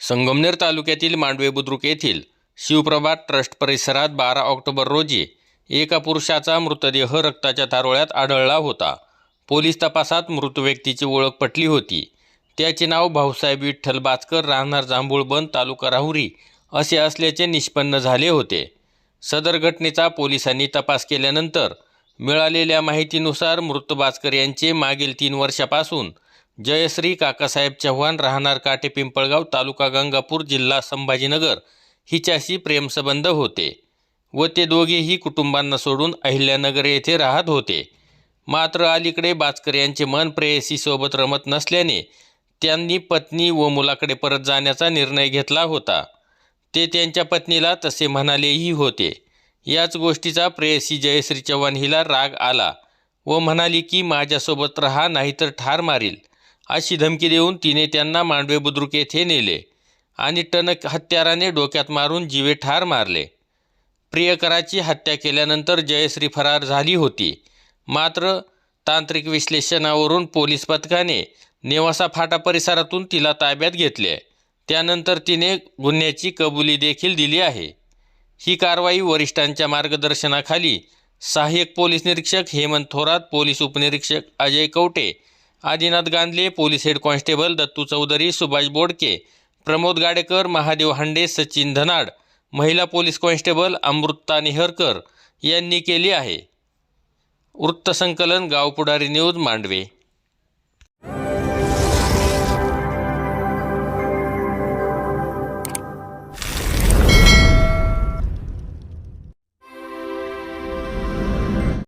संगमनेर तालुक्यातील मांडवे बुद्रुक येथील शिवप्रभात ट्रस्ट परिसरात बारा ऑक्टोबर रोजी एका पुरुषाचा मृतदेह रक्ताच्या तारोळ्यात आढळला होता. पोलीस तपासात मृत व्यक्तीची ओळख पटली होती. त्याचे नाव भाऊसाहेब विठ्ठल बाचकर राहणार जांभूळबंद तालुका राहुरी असे असल्याचे निष्पन्न झाले होते. सदर घटनेचा पोलिसांनी तपास केल्यानंतर मिळालेल्या माहितीनुसार मृत बाचकर यांचे मागील तीन वर्षापासून जयश्री काकासाहेब चव्हाण राहणार काटे पिंपळगाव तालुका गंगापूर जिल्हा संभाजीनगर. हिच्याशी प्रेमसंबंध होते व ते दोघेही कुटुंबांना सोडून अहिल्यानगर येथे राहत होते. मात्र अलीकडे बाचकर यांचे मन प्रेयसीसोबत रमत नसल्याने त्यांनी पत्नी व मुलाकडे परत जाण्याचा निर्णय घेतला होता. ते त्यांच्या पत्नीला तसे म्हणालेही होते. याच गोष्टीचा प्रेयसी जयश्री चव्हाण हिला राग आला व म्हणाली की माझ्यासोबत राहा नाहीतर ठार मारील. अशी धमकी देऊन तिने त्यांना मांडवे बुद्रुक येथे नेले आणि टणक हत्याराने डोक्यात मारून जीवे ठार मारले. प्रियकराची हत्या केल्यानंतर जयश्री फरार झाली होती. मात्र तांत्रिक विश्लेषणावरून पोलीस पथकाने नेवासा फाटा परिसरातून तिला ताब्यात घेतले. त्यानंतर तिने गुन्ह्याची कबुली देखील दिली आहे. ही कारवाई वरिष्ठांच्या मार्गदर्शनाखाली सहाय्यक पोलीस निरीक्षक हेमंत थोरात पोलीस उपनिरीक्षक Ajay Kavate Adinath Gandhale police head constable Dattu Chaudhari Subhash Bodke Pramod Gadekar Mahadev Hande Sachin Dhanad महिला पोलीस कॉन्स्टेबल अमृता निहरकर यांनी केली आहे. वृत्तसंकलन गावपुढारी न्यूज मांडवे.